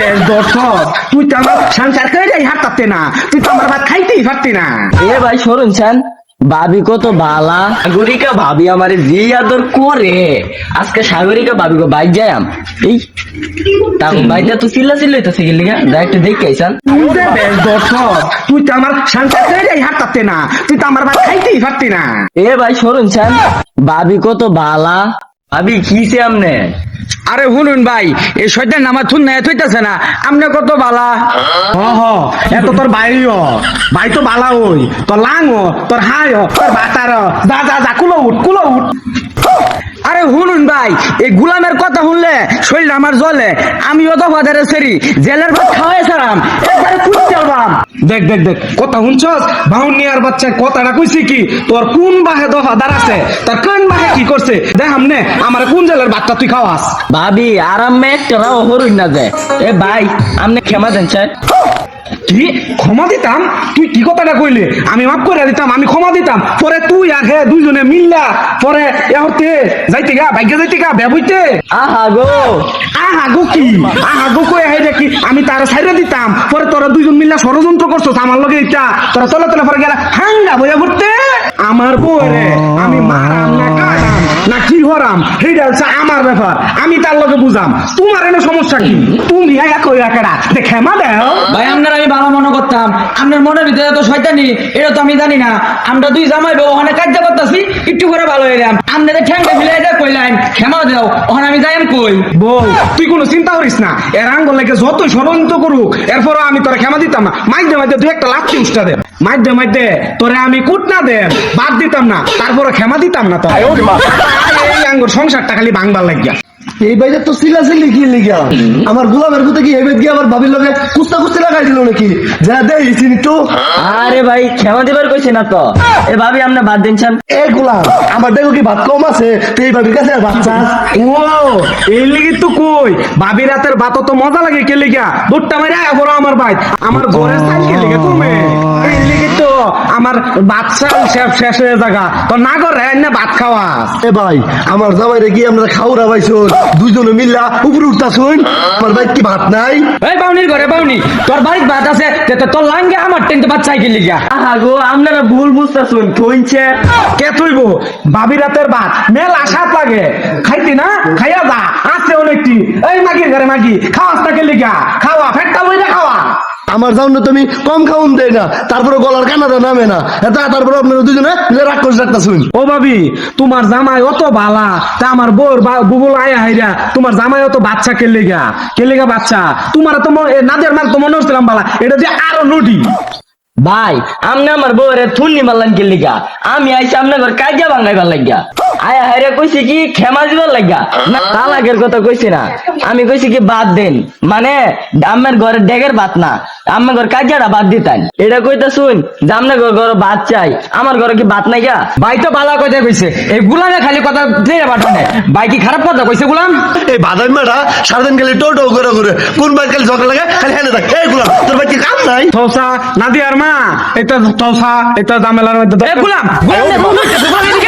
বেশ দর্শক তুই তো আমার সংসার করে যাই হাঁটতে না। তুই তো আমার ভাত খাইতেই পারতি না। এ ভাই শুনছেন ভাবি কত বালা। সাগরিকা ভাবি আমার যে আদর করে আজকে সাগরিকা ভাবি গো বাইক যাই এই তার বাইকটা তো চিল্লা চিল্লাই তো শিখিল লিগা? যা একটু দেখে আইসান দর্শক তুই তো আমার সংসার করে যাই হাঁটতে না। তুই তো আমার ভাত খাইতেই পারতি না। এ ভাই শুনছেন ভাবি কত বালা। ভাবি কিসে আমনে? আরে শুনুন ভাই এই সৈদ্যার নামাজ থুন নেয় থইতেছে না আমনে কত বালা? হ হ এত তোর বাইর ভাই তো বালা ওই তোর লাং তোর হাই তোর বাতার যা যা যা কুলো উঠ কুলো উঠ। আরে শুনুন ভাই এই গুলামের কথা শুনলে শরীর আমার জ্বলে আমিও তো ফাদারে সেরি জেলের ভাত খাওয়াই সারাম একবারে কুই চালবাম দেখ দেখ দেখ কথা শুনছস? বাউনিয়ার বাচ্চা কথাটা কইছি কি? তোর কোন বাহে দফা দাঁড়াছে তোর কোন বাহে কি করছে? দেখ আমনে আমার কোন জেলের বাচ্চা তুই খাওয়াস? ভাবি আরামে একটা রাও হরুন না যায়। এ ভাই আমনে ক্ষমা দেন স্যার। কি? ক্ষমা দিতাম? তুই কি কথাটা কইলে? আমি মাফ করে দিতাম আমি ক্ষমা দিতাম। পরে তুই আর হে দুইজনে মিললা। পরে এ হতে যাইতে গা ভাগ্য যাইতে গা ব্যবইতে আহা গো। আহা গো কি? আহা গো কই হে দেখি? আমি তার সাইডে দিতাম, পরে তোরা দুইজন মিল্লা ষড়যন্ত্র করছ আমার লগে এটা তোরা তলে তলে পরে গেলা, হাঙ্গা বইয়া করতে আমার বউ রে আমি মারাম না কাটাম না কি হরাম? সেইটা হচ্ছে আমার ব্যাপার। আমি তার লগে বুঝাম। তোমার এনে সমস্যা কি? তুমি আয়া কই রাখাটা দেখে মা দেও। ভাই আপনার আমি ভালো মনে করতাম। আপনার মনের ভিতরে তো শয়তানি এটা তো আমি জানি না। আমরা দুই জামাই বউ ওখানে কাজ করতেছি একটু করে ভালো এলাম আপনাদের ঠ্যাংটা ফেলে এটা কইলেন ক্ষমা দেও ওখানে আমি যাই কই? বউ তুই কোনো চিন্তা করিস না। এর আঙ্গল লেগে যতই ষড়যন্ত্র করুক এরপরও আমি তোরা ক্ষমা দিতাম না। মাইদে মাইদে তুই একটা লাঠি উষ্টা দে মাইদে মাইতে তোরে আমি কুট না দেন বাদ দিতাম না তারপরে ক্ষমা দিতাম না তো এই আঙ্গুর সংসারটা খালি ভাঙবার লাগিয়া। এই বাইরে তো সিলা সিলি কি লিগা। আমার গোলামের পুতে কি হেবেদ গিয়ে আমার ভাবির লগে কুস্তা কুস্তি লাগাই দিল নাকি? যা দে ইসিনি তো। আরে ভাই ক্ষমা দিবার কইছে না তো। এ ভাবি আমনে বাদ দিনছেন এ গোলাম আমার দেখো কি ভাত কম আছে। তুই এই ভাবির কাছে আর ভাত চাস? ও এই লিগে তো কই? ভাবি রাতের ভাত তো মজা লাগে কে লিগা? দুধটা মারে আবার আমার ভাই। আমার ঘরের স্টাইল কে লিগে তুমি। এই লিগে তো আমার ভাত চাল শেষ শেষ হয়ে জায়গা তো না করে না ভাত খাওয়া এ ভাই আমার জামাই রে কি আমরা খাওয়া পাইছো দুইজনে মিল্লা উপরে উঠতা শুন আমার ভাই কি ভাত নাই? এই বাউনির ঘরে বাউনি তোর বাইক ভাত আছে তে তো তোর লাঙ্গে আমার টেন্টে বাচ্চা সাইকেল লিগা আহা গো আপনারা ভুল বুঝতাছুন কইছে কে তুইব ভাবি রাতের ভাত মেল আশা লাগে। খাইতি না? খাইয়া যা আছে অনেকটি। এই মাগির ঘরে মাগি খাওয়াস তাকে লিগা খাওয়া ফেটটা বইরা খাওয়া। আমার জাউন তুমি কম খাউন দেয় না, তারপরে গলার কানাটা নামে না। এটা তারপরে আপনারা দুজনে মিলে রাগ করে শুন ও ভাবি, তোমার জামাই অত বালা, তা আমার বোর বুবুল আয়া হাইরা, তোমার জামাই অত বাচ্চা কেলেগা কেলেগা বাচ্চা? তোমার তো নাদের মার তো মনে হচ্ছিলাম বালা, এটা যে আরও নডি। ভাই আমনে আমার বউরে থুন্নি মারলাম কি লিগা? আমি আইছি আপনার ঘর কাজা বাংলাইবার লাগিয়া। আয়া হাইরে কইছি কি ক্ষমা দিবার লাগিয়া? না তালাকের কথা কইছি না। আমি কইছি কি বাদ দেন। মানে আমার ঘরে ডেগের ভাত না। আমার ঘর কাজাটা বাদ দিতেন। এটা কইতে শুন যে আপনার ঘর ঘরে ভাত চাই। আমার ঘরে কি ভাত নাই গা? ভাই তো বালা কথা কইছে। এই গুলামে খালি কথা দিয়ে পাঠানে ভাই কি খারাপ কথা কইছে গুলাম? এই বাদাম মেয়েরা সারাদিন খালি টো টো করে করে কোন ভাই খালি ঝগড়া লাগে খালি হেনে থাক। এই গুলাম তোর ভাই কি কাম নাই? থৌসা নাদিয়ার মা। এটা থৌসা এটা জামেলার মধ্যে এ গোলাম গুলাম